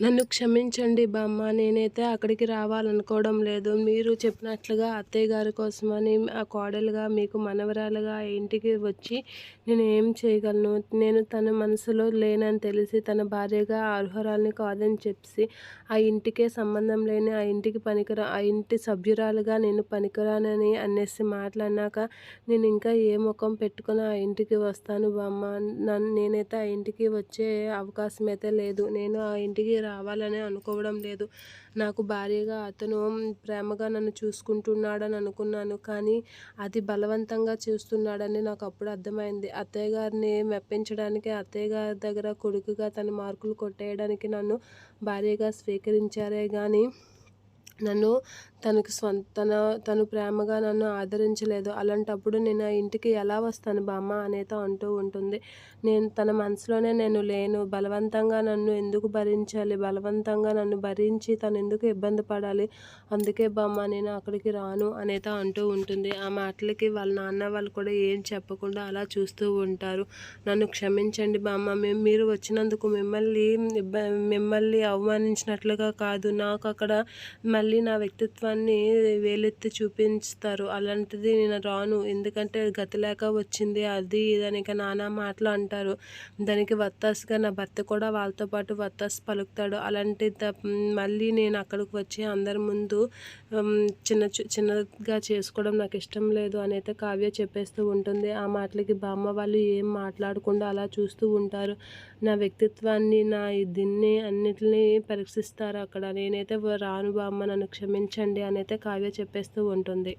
నన్ను క్షమించండి బామ్మ నేనైతే అక్కడికి రావాలనుకోవడం లేదు. మీరు చెప్పినట్లుగా అత్తయ్య గారి కోసమని ఆ కోడలుగా మీకు మనవరాలుగా ఇంటికి వచ్చి నేను ఏం చేయగలను? నేను తన మనసులో లేనని తెలిసి తన భార్యగా అర్హురాలని కాదని చెప్పి ఆ ఇంటికే సంబంధం లేని ఆ ఇంటికి పనికిరా ఆ ఇంటి సభ్యురాలుగా నేను పనికిరానని అనేసి మాట్లాడినాక నేను ఇంకా ఏ ముఖం పెట్టుకుని ఆ ఇంటికి వస్తాను బామ్మ. నన్ను నేనైతే ఆ ఇంటికి వచ్చే అవకాశం అయితే లేదు. నేను ఆ ఇంటికి రావాలని అనుకోవడం లేదు. నాకు భార్యగా అతను ప్రేమగా నన్ను చూసుకుంటున్నాడని అనుకున్నాను. కానీ అది బలవంతంగా చూస్తున్నాడని నాకు అప్పుడు అర్థమైంది. అత్తయ్య గారిని మెప్పించడానికి అత్తయ్య గారి దగ్గర కొడుకుగా తన మార్కులు కొట్టేయడానికి నన్ను భార్యగా స్వీకరించారే. కానీ నన్ను తనకు స్వంత తన తను ప్రేమగా నన్ను ఆదరించలేదు. అలాంటప్పుడు నేను ఆ ఇంటికి ఎలా వస్తాను బామ్మ అనేత అంటూ ఉంటుంది. నేను తన మనసులోనే నేను లేను. బలవంతంగా నన్ను ఎందుకు భరించాలి? బలవంతంగా నన్ను భరించి తను ఎందుకు ఇబ్బంది పడాలి? అందుకే బామ్మ నేను అక్కడికి రాను అనేత అంటూ ఉంటుంది. ఆ మాటలకి వాళ్ళ నాన్న వాళ్ళు కూడా ఏం చెప్పకుండా అలా చూస్తూ ఉంటారు. నన్ను క్షమించండి బామ్మ. మేము మీరు వచ్చినందుకు మిమ్మల్ని మిమ్మల్ని అవమానించినట్లుగా కాదు. నాకు అక్కడ మళ్ళీ మళ్ళీ నా వ్యక్తిత్వాన్ని వేలెత్తి చూపిస్తారు. అలాంటిది నేను రాను. ఎందుకంటే గతి లేక వచ్చింది. అది దానికి నానా మాటలు అంటారు. దానికి వత్తాసుగా నా భర్త కూడా వాళ్ళతో పాటు వత్తాస్ పలుకుతాడు. అలాంటి మళ్ళీ నేను అక్కడికి వచ్చి అందరి ముందు చిన్న చిన్నగా చేసుకోవడం నాకు ఇష్టం లేదు అనేది కావ్య చెప్పేస్తూ ఉంటుంది. ఆ మాటలకి బామ్మ వాళ్ళు ఏం మాట్లాడకుండా అలా చూస్తూ ఉంటారు. నా వ్యక్తిత్వాన్ని నా దీన్ని అన్నిటిని పరీక్షిస్తారు అక్కడ. నేనైతే రాను బామ్మ నన్ను క్షమించండి అని అయితే కావ్య చెప్పేస్తూ ఉంటుంది.